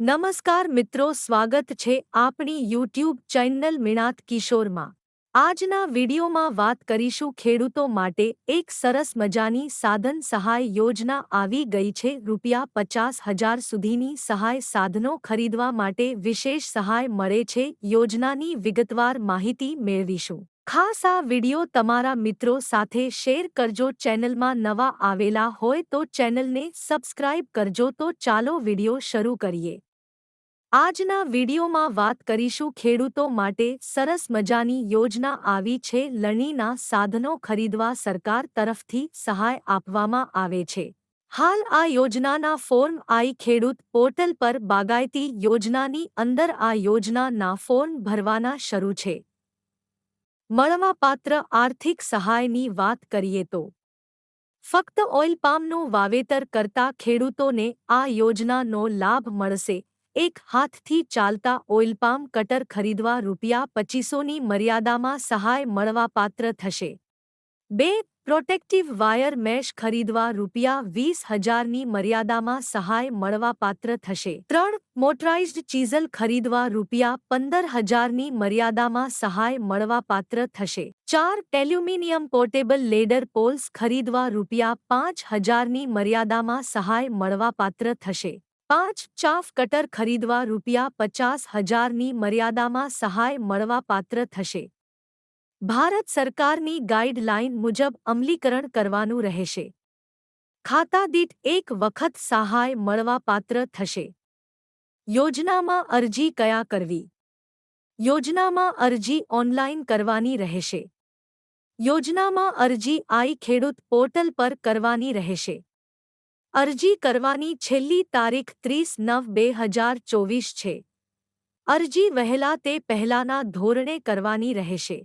નમસ્કાર મિત્રો, સ્વાગત છે આપણી યુટ્યુબ ચેનલ મિણાત કિશોરમાં. આજના વિડીયોમાં વાત કરીશું ખેડૂતો માટે એક સરસ મજાની સાધન સહાય યોજના આવી ગઈ છે, રૂપિયા પચાસ હજાર સુધીની સહાય સાધનો ખરીદવા માટે વિશેષ સહાય મળે છે, યોજનાની વિગતવાર માહિતી મેળવીશું. ખાસ આ વિડિયો તમારા મિત્રો સાથે શેર કરજો, ચેનલમાં નવા આવેલા હોય તો ચેનલને સબસ્ક્રાઇબ કરજો, તો ચાલો વિડિયો શરૂ કરીએ. આજના વિડીયોમાં વાત કરીશું ખેડૂતો માટે સરસ મજાની યોજના આવી છે. લણીના સાધનો ખરીદવા સરકાર તરફથી સહાય આપવામાં આવે છે. હાલ આ યોજનાના ફોર્મ આઈ ખેડૂત પોર્ટલ પર બાગાયતી યોજનાની અંદર આ યોજનાના ફોર્મ ભરવાના શરૂ છે. મળવાપાત્ર આર્થિક સહાયની વાત કરીએ તો ફક્ત ઓઇલ પામનું વાવેતર કરતા ખેડૂતોને આ યોજનાનો લાભ મળશે. એક હાથથી ચાલતા ઓઇલપામ કટર ખરીદવા રૂપિયા પચીસોની મર્યાદામાં સહાય મળવાપાત્ર થશે. બે પ્રોટેક્ટિવ વાયર મેશ ખરીદવા રૂપિયા વીસ હજારની મર્યાદામાં સહાય મળવાપાત્ર થશે. ત્રણ મોટરાઇઝ્ડ ચીઝલ ખરીદવા રૂપિયા પંદર હજારની મર્યાદામાં સહાય મળવાપાત્ર થશે. ચાર ટેલ્યુમિનિયમ પોર્ટેબલ લેડર પોલ્સ ખરીદવા રૂપિયા પાંચ હજારની મર્યાદામાં સહાય મળવાપાત્ર થશે. પાંચ ચાફ કટર ખરીદવા રૂપિયા પચાસ હજારની મર્યાદામાં સહાય મળવાપાત્ર થશે. ભારત સરકારની ગાઇડલાઇન મુજબ અમલીકરણ કરવાનું રહેશે. ખાતાદીઠ એક વખત સહાય મળવાપાત્ર થશે. યોજનામાં અરજી કયા કરવી? યોજનામાં અરજી ઓનલાઇન કરવાની રહેશે. યોજનામાં અરજી આઈ ખેડૂત પોર્ટલ પર કરવાની રહેશે. અરજી કરવાની છેલ્લી તારીખ ત્રીસ નવ બે હજાર ચોવીસ છે. અરજી વહેલા તે પહેલાના ધોરણે કરવાની રહેશે.